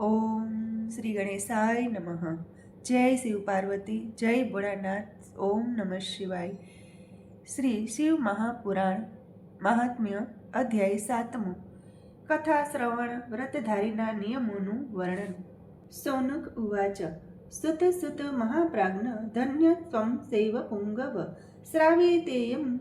ઓમ શ્રી ગણેશાય નમઃ. જય શિવ પાર્વતી, જય ભોળાનાથ, ઓમ નમઃ શિવાય. શ્રી શિવ મહાપુરાણ, મહાત્મ્ય અધ્યાય સાતમું. કથા શ્રવણ વ્રતધારીના નિયમોનું વર્ણન. સૌનક ઉવાચ. સુત સુત મહાપ્રાજ્ઞ ધન્ય ત્વમ સૈવ પુંગવ. શ્રાવ્યેતેયમ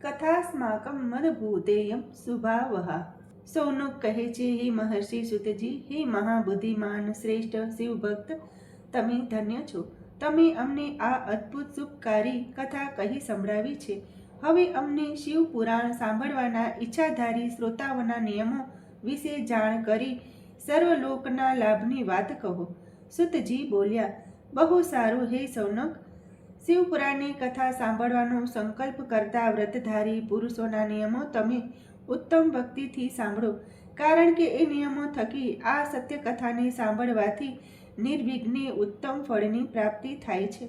કથાસ્માકમ મદભૂતેયમ શુભાવહા સૌનક કહે છે, હે મહર્ષિ સુતજી, હે મહાબુદ્ધિમાન શ્રેષ્ઠ શિવભક્ત, તમે ધન્ય છો. તમે અમને આ અદ્ભુત સુખકારી કથા કહી સંભળાવી છે. હવે અમને શિવ પુરાણ સાંભળવાના ઈચ્છાધારી શ્રોતાઓના નિયમો વિશે જાણ કરી સર્વલોકના લાભની વાત કહો. સુતજી બોલ્યા, બહુ સારું, હે સૌનક. શિવપુરાણની કથા સાંભળવાનો સંકલ્પ કરતા વ્રતધારી પુરુષોના નિયમો તમે ઉત્તમ ભક્તિથી સાંભળો. કારણ કે એ નિયમો થકી આ સત્ય કથાને સાંભળવાથી નિર્વિઘ્ને ઉત્તમ ફળની પ્રાપ્તિ થાય છે.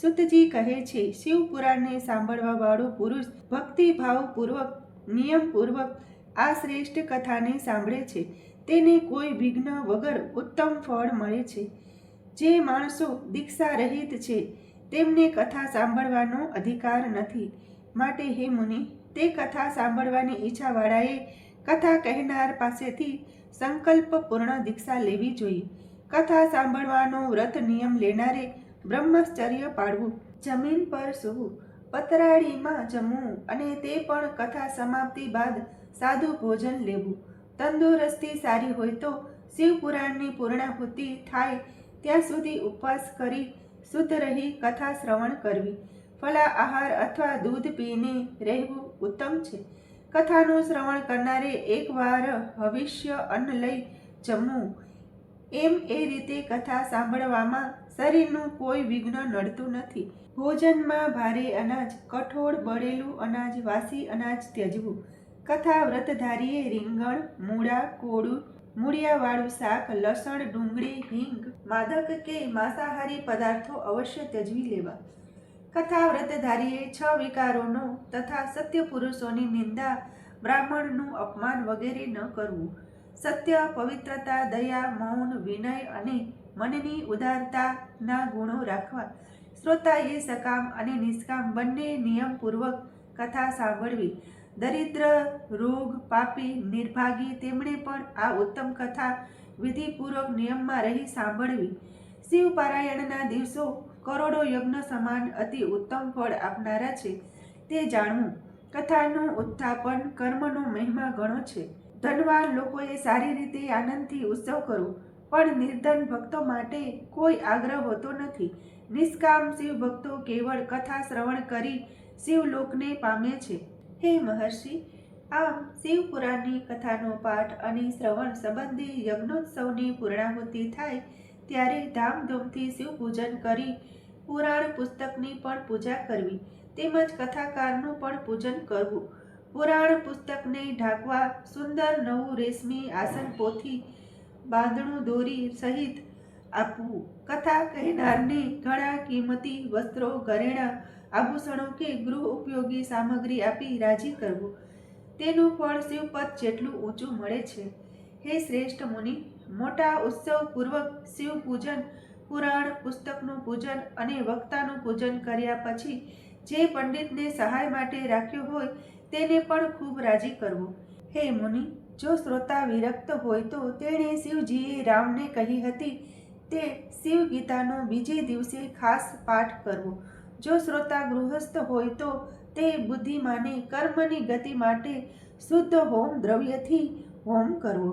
સુતજી કહે છે, શિવપુરાણને સાંભળવાવાળો પુરુષ ભક્તિભાવપૂર્વક, નિયમપૂર્વક આ શ્રેષ્ઠ કથાને સાંભળે છે. તેને કોઈ વિઘ્ન વગર ઉત્તમ ફળ મળે છે. જે માણસો દીક્ષા રહિત છે, તેમને કથા સાંભળવાનો અધિકાર નથી. માટે હે મુનિ તે કથા સાંભળવાની ઈચ્છાવાળાએ કથા કહેનાર પાસેથી સંકલ્પપૂર્ણ દીક્ષા લેવી જોઈએ. કથા સાંભળવાનો વ્રત નિયમ લેનારે બ્રહ્મચર્ય પાળવું, જમીન પર સૂવું, પતરાળીમાં જમવું અને તે પણ કથા સમાપ્તિ બાદ સાદું ભોજન લેવું. તંદુરસ્તી સારી હોય તો શિવપુરાણની પૂર્ણાહુતિ થાય ત્યાં સુધી ઉપવાસ કરી શુદ્ધ રહી કથા શ્રવણ કરવી. ફલા આહાર અથવા દૂધ પીને રહેવું ઉત્તમ છે. કથાનું શ્રવણ કરનારે એકવાર હવિષ્ય અન્ન લઈ જમવું. એમ એ રીતે કથા સાંભળવામાં શરીરનું કોઈ વિઘ્ન નડતું નથી. ભોજનમાં ભારે અનાજ, કઠોળ, બળેલું અનાજ, વાસી અનાજ ત્યજવું. કથા વ્રતધારીએ રીંગણ, મૂળા, કોળું, મૂળિયાવાળું શાક, લસણ, ડુંગળી, હિંગ, માદક કે માંસાહારી પદાર્થો અવશ્ય ત્યજવી લેવા. કથા વ્રતધારીએ છ વિકારોનો તથા સત્ય પુરુષોની નિંદા બ્રાહ્મણનું અપમાન વગેરે ન કરવું. સત્ય, પવિત્રતા, દયા, મૌન, વિનય અને મનની ઉદારતાના ગુણો રાખવા. શ્રોતાએ સકામ અને નિષ્કામ બંને નિયમપૂર્વક કથા સાંભળવી. દરિદ્ર રોગ પાપી, નિર્ભાગી તેમણે પણ આ ઉત્તમ કથા વિધિપૂર્વક નિયમમાં રહી સાંભળવી. શિવપારાયણના દિવસો કરોડો યજ્ઞ સમાન અતિ ઉત્તમ ફળ આપનારા છે. તે જાણવું કથાનું ઉત્થાપન કર્મનો મહિમા ઘણો છે. ધનવાન લોકોએ સારી રીતે આનંદથી ઉત્સવ કરવો પણ નિર્ધન ભક્તો માટે કોઈ આગ્રહ હોતો નથી. નિષ્કામ શિવ ભક્તો કેવળ કથા શ્રવણ કરી શિવલોકને પામે છે. હે મહર્ષિ, આમ શિવપુરાણની કથાનો પાઠ અને શ્રવણ સંબંધી યજ્ઞોત્સવની પૂર્ણાહુતિ થાય ત્યારે ધામધૂમથી શિવ પૂજન કરી પુરાણ પુસ્તકની પણ પૂજા કરવી, તેમજ કથાકારનું પણ પૂજન કરવું. પુરાણ પુસ્તકને ઢાંકવા સુંદર નવું રેશમી આસન પોથી બાંધણું દોરી સહિત આપવું. કથા કહેનારને ઘણા કિંમતી વસ્ત્રો, ઘરેણાં, આભૂષણો કે ગૃહ ઉપયોગી સામગ્રી આપી રાજી કરવું. તેનું ફળ શિવપદ જેટલું ઊંચું મળે છે. હે શ્રેષ્ઠ મુનિ, મોટા ઉત્સવપૂર્વક શિવ પૂજન, પુરાણ પુસ્તકનું પૂજન અને વક્તાનું પૂજન કર્યા પછી જે પંડિતને સહાય માટે રાખ્યો હોય તેને પણ ખૂબ રાજી કરવો. હે મુનિ, જો શ્રોતા વિરક્ત હોય તો તેણે શિવજીએ રામને કહી હતી, તે શિવ ગીતાનો બીજે દિવસે ખાસ પાઠ કરવો. જો શ્રોતા ગૃહસ્થ હોય તો તે બુદ્ધિમાને કર્મની ગતિ માટે શુદ્ધ હોમ દ્રવ્યથી હોમ કરવો.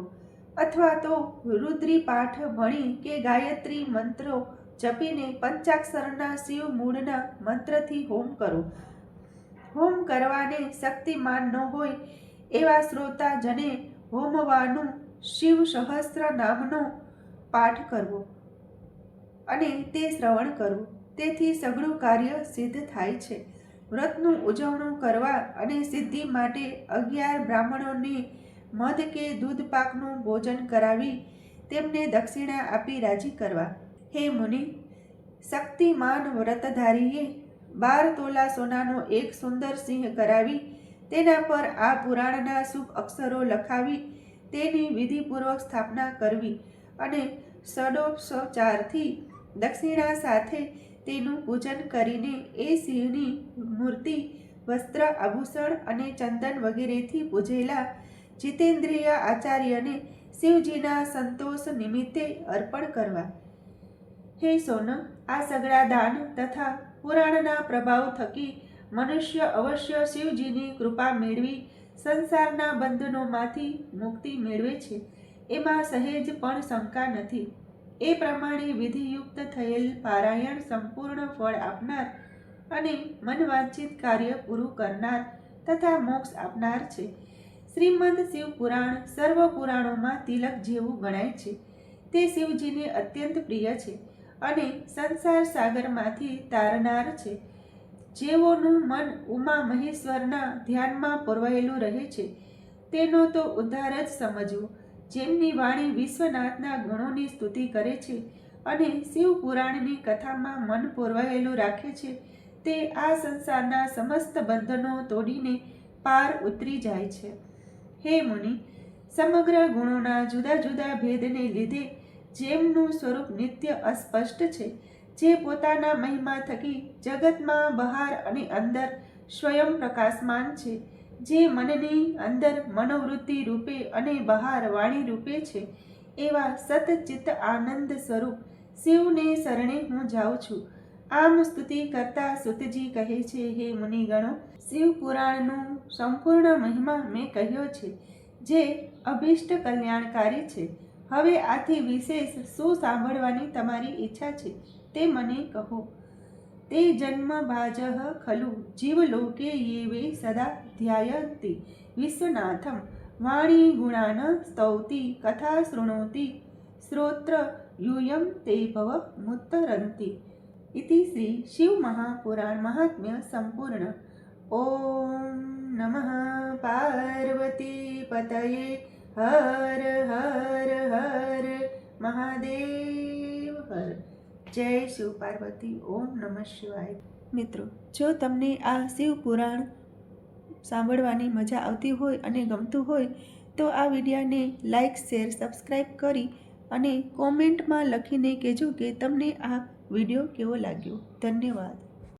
અથવા તો રુદ્રી પાઠ ભણી કે ગાયત્રી મંત્રો જપીને પંચાક્ષરના શિવ મૂળના મંત્રથી હોમ કરો. હોમ કરવાને શક્તિમાન ન હોય એવા શ્રોતા જને હોમવાનું શિવ સહસ્ત્ર નામનો પાઠ કરવો અને તે શ્રવણ કરવું. તેથી સઘળું કાર્ય સિદ્ધ થાય છે. વ્રતનું ઉજવણું કરવા અને સિદ્ધિ માટે અગિયાર બ્રાહ્મણોને મધ કે દૂધ પાકનું ભોજન કરાવી તેમને દક્ષિણા આપી રાજી કરવા. હે મુનિ, શક્તિમાન વ્રતધારીએ બાર તોલા સોનાનો એક સુંદર સિંહ કરાવી, તેના પર આ પુરાણના શુભ અક્ષરો લખાવી, તેની વિધિપૂર્વક સ્થાપના કરવી અને ષડોપસોચારથી દક્ષિણા સાથે તેનું પૂજન કરીને એ સિંહની મૂર્તિ, વસ્ત્ર, આભૂષણ અને ચંદન વગેરેથી પૂજેલા જીતેન્દ્રિય આચાર્યને શિવજીના સંતોષ નિમિત્તે અર્પણ કરવા. હે સોનમ આ સગળા દાન તથા પુરાણના પ્રભાવ થકી મનુષ્ય અવશ્ય શિવજીની કૃપા મેળવી સંસારના બંધનોમાંથી મુક્તિ મેળવે છે. એમાં સહેજ પણ શંકા નથી. એ પ્રમાણે વિધિયુક્ત થયેલ પારાયણ સંપૂર્ણ ફળ આપનાર અને મનવાંછિત કાર્ય પૂરું કરનાર તથા મોક્ષ આપનાર છે. શ્રીમદ શિવ પુરાણ સર્વ પુરાણોમાં તિલક જેવું ગણાય છે. તે શિવજીને અત્યંત પ્રિય છે અને સંસાર સાગરમાંથી તારનાર છે. જેઓનું મન ઉમા મહેશ્વરના ધ્યાનમાં પોરવાયેલું રહે છે, તેનો તો ઉદ્ધાર જ સમજવો. જેમની વાણી વિશ્વનાથના ગુણોની સ્તુતિ કરે છે અને શિવ પુરાણની કથામાં મન પોરવાયેલું રાખે છે, તે આ સંસારના સમસ્ત બંધનો તોડીને પાર ઉતરી જાય છે. હે મુનિ, સમગ્ર ગુણોના જુદા જુદા ભેદને લીધે જેમનું સ્વરૂપ નિત્ય અસ્પષ્ટ છે, જે પોતાના મહિમા થકી જગતમાં બહાર અને અંદર સ્વયં પ્રકાશમાન છે, જે મનની અંદર મનોવૃત્તિ રૂપે અને બહાર વાણી રૂપે છે, એવા સતચિત્ત આનંદ સ્વરૂપ શિવને શરણે હું જાઉં છું. આમ સ્તુતિ કરતા સુતજી કહે છે, હે મુનિગણો શિવ પુરાણનું સંપૂર્ણ મહિમા મેં કહ્યો છે, જે અભિષ્ટ કલ્યાણકારી છે. હવે આથી વિશેષ શું સાંભળવાની તમારી ઈચ્છા છે તે મને કહો. તે જન્મ ભાજ ખલુ, જીવલોકે વે સદા ધ્યાયંતિ, વિશ્વનાથમ, વાણી ગુણાન સ્તૌતિ, કથા શૃણોતિ શ્રોત્ર યુયમ તે ભવ મુત્તરંતિ. ઇતિ શ્રી શિવ મહાપુરાણ મહાત્મ્ય સંપૂર્ણ ઓમ નમઃ પાર્વતી પતયે હર હર હર મહાદેવ હર જય શિવ પાર્વતી ઓમ નમઃ શિવાય મિત્રો જો તમને આ શિવ પુરાણ સાંભળવાની મજા આવતી હોય અને ગમતું હોય, તો આ વિડીયાને લાઈક, શેર સબસ્ક્રાઈબ કરી અને કોમેન્ટમાં લખીને કહેજો કે તમને આ વીડિયો કેવો લાગ્યો? ધન્યવાદ.